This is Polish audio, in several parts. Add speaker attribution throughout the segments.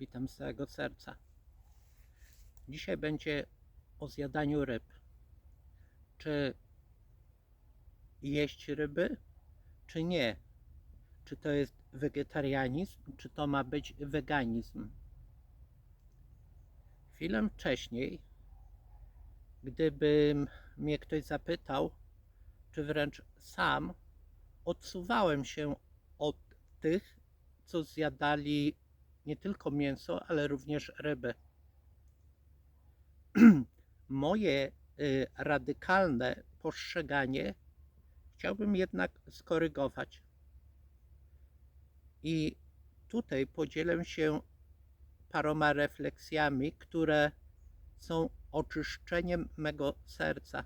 Speaker 1: Witam z całego serca. Dzisiaj będzie o zjadaniu ryb. Czy jeść ryby, czy nie? Czy to jest wegetarianizm, czy to ma być weganizm? Chwilę wcześniej, gdybym mnie ktoś zapytał, czy wręcz sam odsuwałem się od tych, co zjadali nie tylko mięso, ale również ryby. Moje y, radykalne postrzeganie chciałbym jednak skorygować. I tutaj podzielę się paroma refleksjami, które są oczyszczeniem mego serca,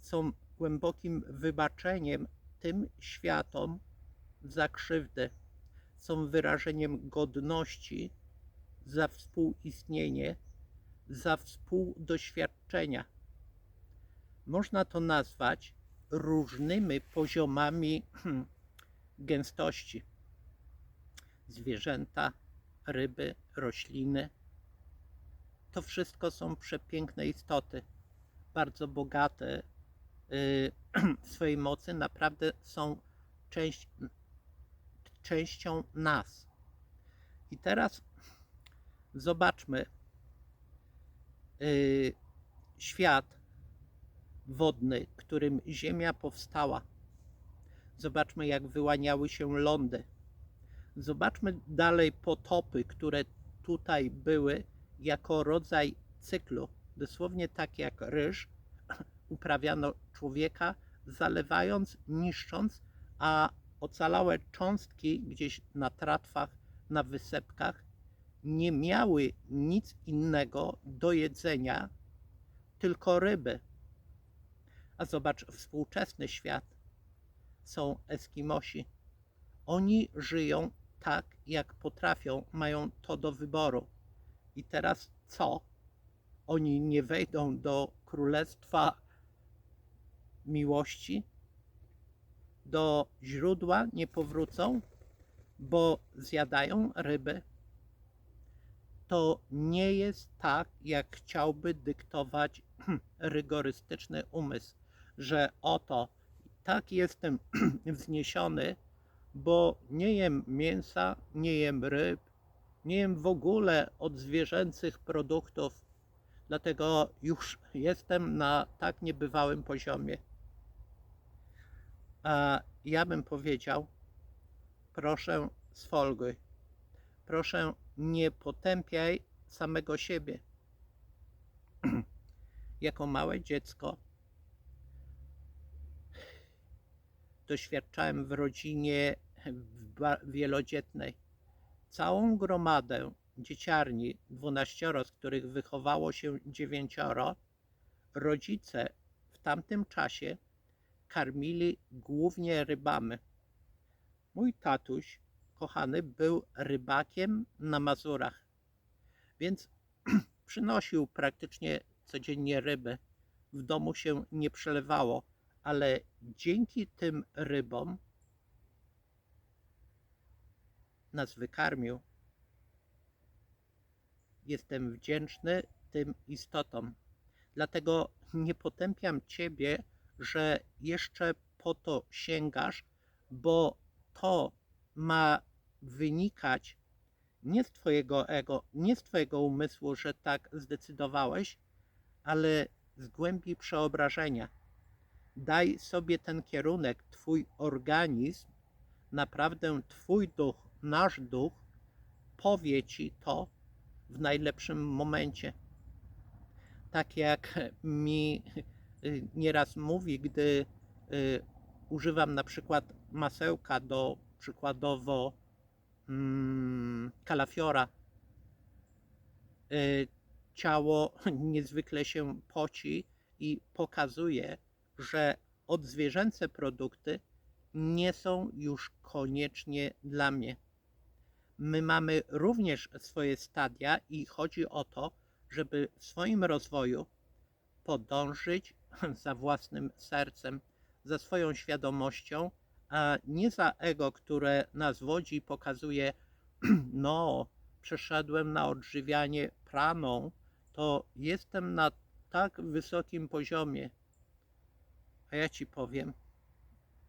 Speaker 1: są głębokim wybaczeniem tym światom za krzywdy, są wyrażeniem godności za współistnienie, za współdoświadczenia. Można to nazwać różnymi poziomami gęstości. Zwierzęta, ryby, rośliny. To wszystko są przepiękne istoty, bardzo bogate y, w swojej mocy, naprawdę są część, częścią nas. I teraz zobaczmy y, świat wodny, którym Ziemia powstała. Zobaczmy, jak wyłaniały się lądy. Zobaczmy dalej potopy, które tutaj były jako rodzaj cyklu. Dosłownie tak jak ryż uprawiano człowieka, zalewając, niszcząc, a ocalałe cząstki gdzieś na tratwach, na wysepkach nie miały nic innego do jedzenia, tylko ryby. A zobacz, współczesny świat są Eskimosi. Oni żyją tak, jak potrafią, mają to do wyboru. I teraz co? Oni nie wejdą do królestwa miłości? Do źródła nie powrócą, bo zjadają ryby? To nie jest tak, jak chciałby dyktować rygorystyczny umysł, że oto tak jestem wzniesiony, bo nie jem mięsa, nie jem ryb, nie jem w ogóle odzwierzęcych produktów, dlatego już jestem na tak niebywałym poziomie. A ja bym powiedział, proszę sfolguj, proszę nie potępiaj samego siebie. jako małe dziecko doświadczałem w rodzinie wielodzietnej całą gromadę dzieciarni, dwunaścioro, z których wychowało się dziewięcioro, rodzice w tamtym czasie karmili głównie rybami. Mój tatuś, kochany, był rybakiem na Mazurach, więc przynosił praktycznie codziennie ryby. W domu się nie przelewało, ale dzięki tym rybom nas wykarmił. Jestem wdzięczny tym istotom. Dlatego nie potępiam Ciebie, że jeszcze po to sięgasz, bo to ma wynikać nie z Twojego ego, nie z Twojego umysłu, że tak zdecydowałeś, ale z głębi przeobrażenia. Daj sobie ten kierunek, Twój organizm, naprawdę Twój duch, nasz duch powie Ci to w najlepszym momencie. Tak jak mi nieraz mówi, gdy y, używam na przykład masełka do przykładowo mm, kalafiora, y, ciało niezwykle się poci i pokazuje, że odzwierzęce produkty nie są już koniecznie dla mnie. My mamy również swoje stadia i chodzi o to, żeby w swoim rozwoju podążyć za własnym sercem, za swoją świadomością, a nie za ego, które nas wodzi i pokazuje, no, przeszedłem na odżywianie praną, to jestem na tak wysokim poziomie. A ja ci powiem,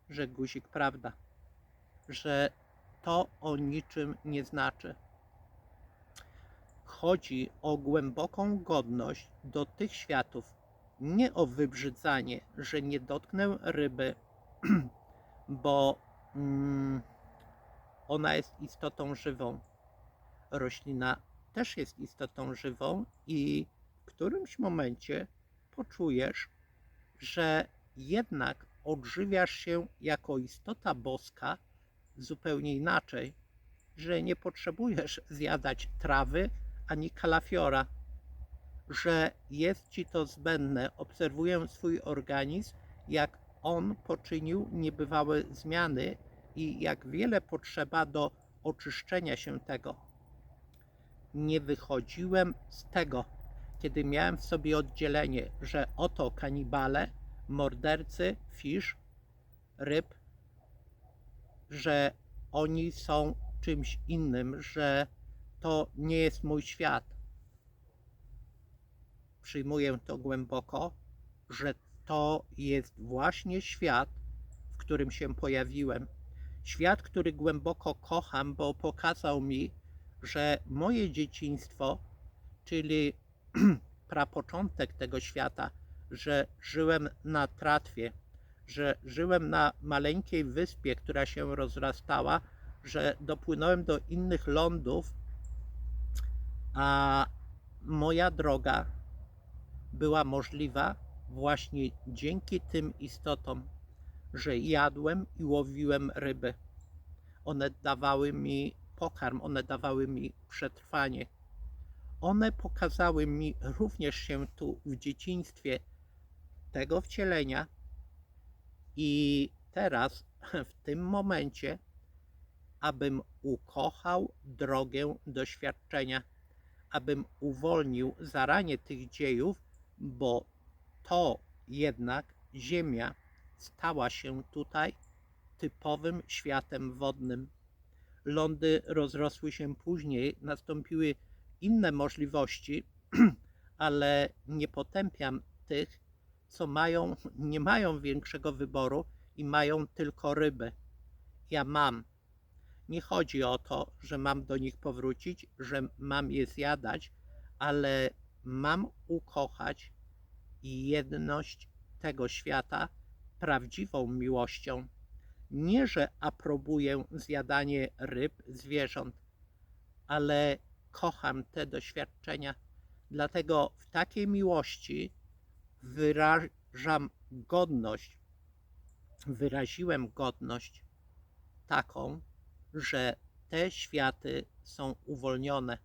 Speaker 1: że guzik prawda, że to o niczym nie znaczy. Chodzi o głęboką godność do tych światów, nie o wybrzydzanie, że nie dotknę ryby, bo mm, ona jest istotą żywą. Roślina też jest istotą żywą i w którymś momencie poczujesz, że jednak odżywiasz się jako istota boska zupełnie inaczej, że nie potrzebujesz zjadać trawy ani kalafiora, że jest ci to zbędne. Obserwuję swój organizm, jak on poczynił niebywałe zmiany i jak wiele potrzeba do oczyszczenia się tego. Nie wychodziłem z tego, kiedy miałem w sobie oddzielenie, że oto kanibale, mordercy, fisz, ryb, że oni są czymś innym, że to nie jest mój świat. Przyjmuję to głęboko, że to jest właśnie świat, w którym się pojawiłem. Świat, który głęboko kocham, bo pokazał mi, że moje dzieciństwo, czyli prapoczątek tego świata, że żyłem na tratwie, że żyłem na maleńkiej wyspie, która się rozrastała, że dopłynąłem do innych lądów, a moja droga była możliwa właśnie dzięki tym istotom, że jadłem i łowiłem ryby. One dawały mi pokarm, one dawały mi przetrwanie. One pokazały mi również się tu w dzieciństwie tego wcielenia i teraz w tym momencie, abym ukochał drogę doświadczenia, abym uwolnił zaranie tych dziejów, bo to jednak Ziemia stała się tutaj typowym światem wodnym. Lądy rozrosły się później, nastąpiły inne możliwości, ale nie potępiam tych, co mają, nie mają większego wyboru i mają tylko ryby. Ja mam. Nie chodzi o to, że mam do nich powrócić, że mam je zjadać, ale mam ukochać jedność tego świata prawdziwą miłością. Nie, że aprobuję zjadanie ryb, zwierząt, ale kocham te doświadczenia. Dlatego w takiej miłości wyrażam godność, wyraziłem godność taką, że te światy są uwolnione.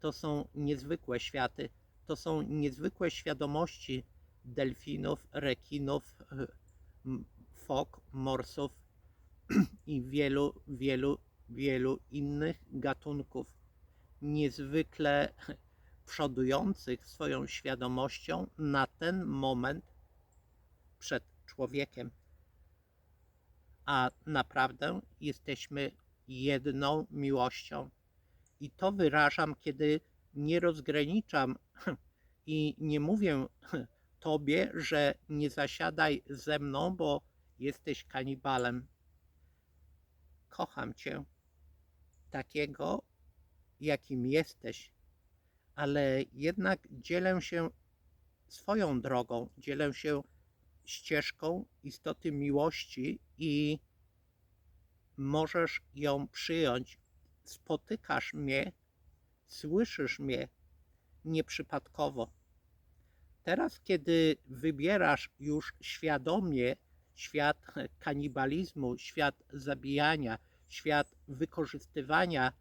Speaker 1: To są niezwykłe światy, to są niezwykłe świadomości delfinów, rekinów, fok, morsów i wielu, wielu, wielu innych gatunków niezwykle przodujących swoją świadomością na ten moment przed człowiekiem. A naprawdę jesteśmy jedną miłością. I to wyrażam, kiedy nie rozgraniczam i nie mówię tobie, że nie zasiadaj ze mną, bo jesteś kanibalem. Kocham cię takiego, jakim jesteś, ale jednak dzielę się swoją drogą, dzielę się ścieżką istoty miłości i możesz ją przyjąć. Spotykasz mnie, słyszysz mnie nieprzypadkowo. Teraz, kiedy wybierasz już świadomie świat kanibalizmu, świat zabijania, świat wykorzystywania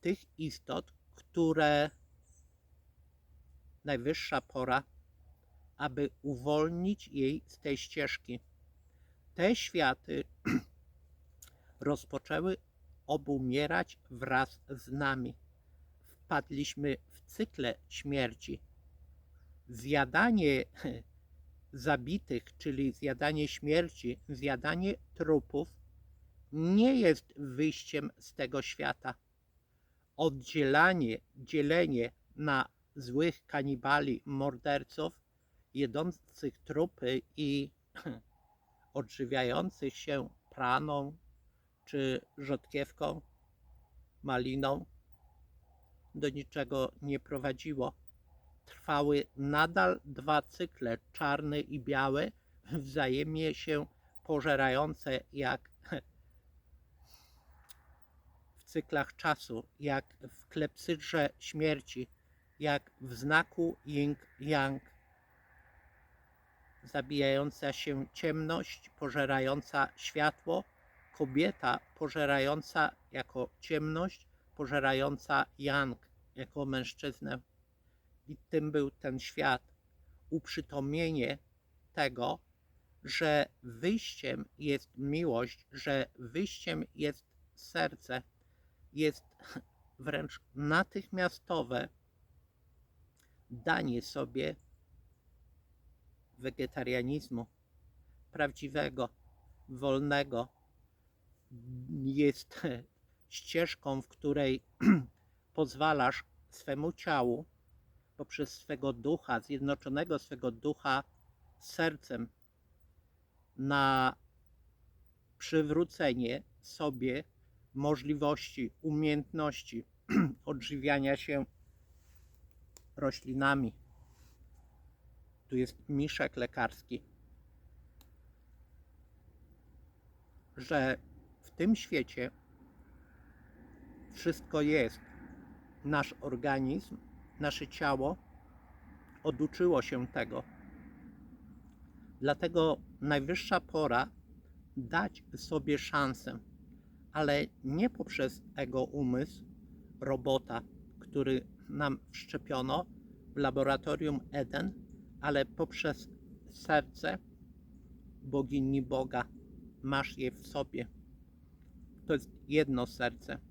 Speaker 1: tych istot, które najwyższa pora, aby uwolnić jej z tej ścieżki. Te światy rozpoczęły obumierać wraz z nami. Wpadliśmy w cykle śmierci. Zjadanie zabitych, czyli zjadanie śmierci, zjadanie trupów, nie jest wyjściem z tego świata. oddzielanie, dzielenie na złych kanibali, morderców, jedzących trupy i odżywiających się praną czy rzodkiewką, maliną, do niczego nie prowadziło. Trwały nadal dwa cykle, czarny i biały, wzajemnie się pożerające jak w cyklach czasu, jak w klepsydrze śmierci, jak w znaku yin-yang. Zabijająca się ciemność, pożerająca światło, kobieta pożerająca jako ciemność, pożerająca yang jako mężczyznę. I tym był ten świat. Uprzytomnienie tego, że wyjściem jest miłość, że wyjściem jest serce, jest wręcz natychmiastowe danie sobie wegetarianizmu prawdziwego, wolnego. Jest ścieżką, w której pozwalasz swemu ciału poprzez swego ducha, zjednoczonego swego ducha z sercem, na przywrócenie sobie możliwości, umiejętności odżywiania się roślinami. Tu jest miszek lekarski, że w tym świecie wszystko jest. Nasz organizm, nasze ciało oduczyło się tego. Dlatego najwyższa pora dać sobie szansę, ale nie poprzez ego umysł robota, który nam wszczepiono w laboratorium Eden, ale poprzez serce bogini Boga. Masz je w sobie. To jest jedno serce.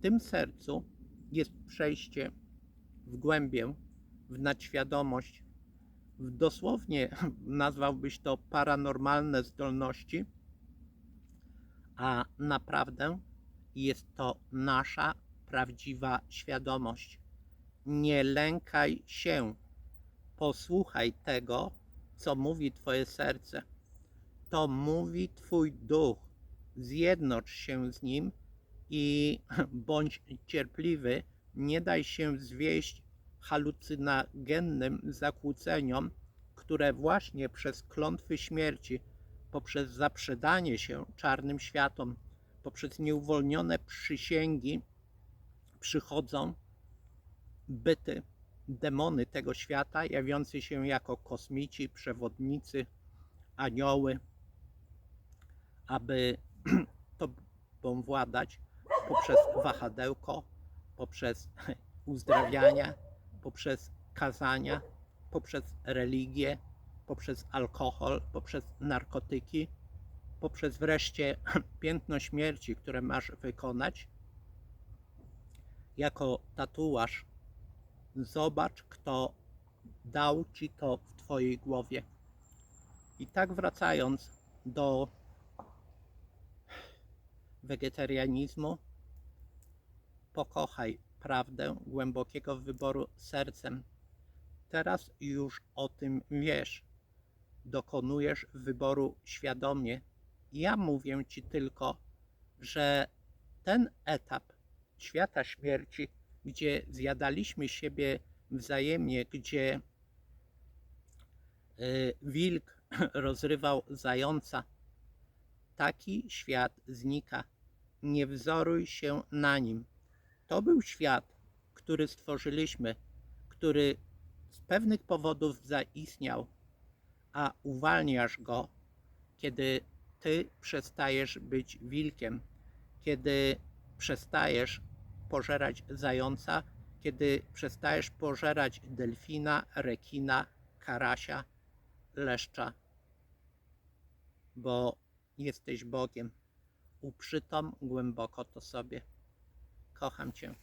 Speaker 1: Tym sercu jest przejście w głębię, w nadświadomość, w dosłownie nazwałbyś to paranormalne zdolności, a naprawdę jest to nasza prawdziwa świadomość. Nie lękaj się, posłuchaj tego, co mówi Twoje serce. To mówi Twój duch. Zjednocz się z nim i bądź cierpliwy, nie daj się zwieść halucynogennym zakłóceniom, które właśnie przez klątwy śmierci, poprzez zaprzedanie się czarnym światom, poprzez nieuwolnione przysięgi przychodzą byty, demony tego świata, jawiące się jako kosmici, przewodnicy, anioły, aby tobą władać poprzez wahadełko, poprzez uzdrawiania, poprzez kazania, poprzez religię, poprzez alkohol, poprzez narkotyki, poprzez wreszcie piętno śmierci, które masz wykonać. Jako tatuaż zobacz, kto dał ci to w Twojej głowie. I tak wracając do wegetarianizmu, pokochaj prawdę głębokiego wyboru sercem. Teraz już o tym wiesz. Dokonujesz wyboru świadomie. Ja mówię ci tylko, że ten etap świata śmierci, gdzie zjadaliśmy siebie wzajemnie, gdzie y, wilk rozrywał zająca, taki świat znika. Nie wzoruj się na nim. To był świat, który stworzyliśmy, który z pewnych powodów zaistniał, a uwalniasz go, kiedy ty przestajesz być wilkiem, kiedy przestajesz pożerać zająca, kiedy przestajesz pożerać delfina, rekina, karasia, leszcza, bo jesteś Bogiem. Uprzytom głęboko to sobie. Kocham Cię.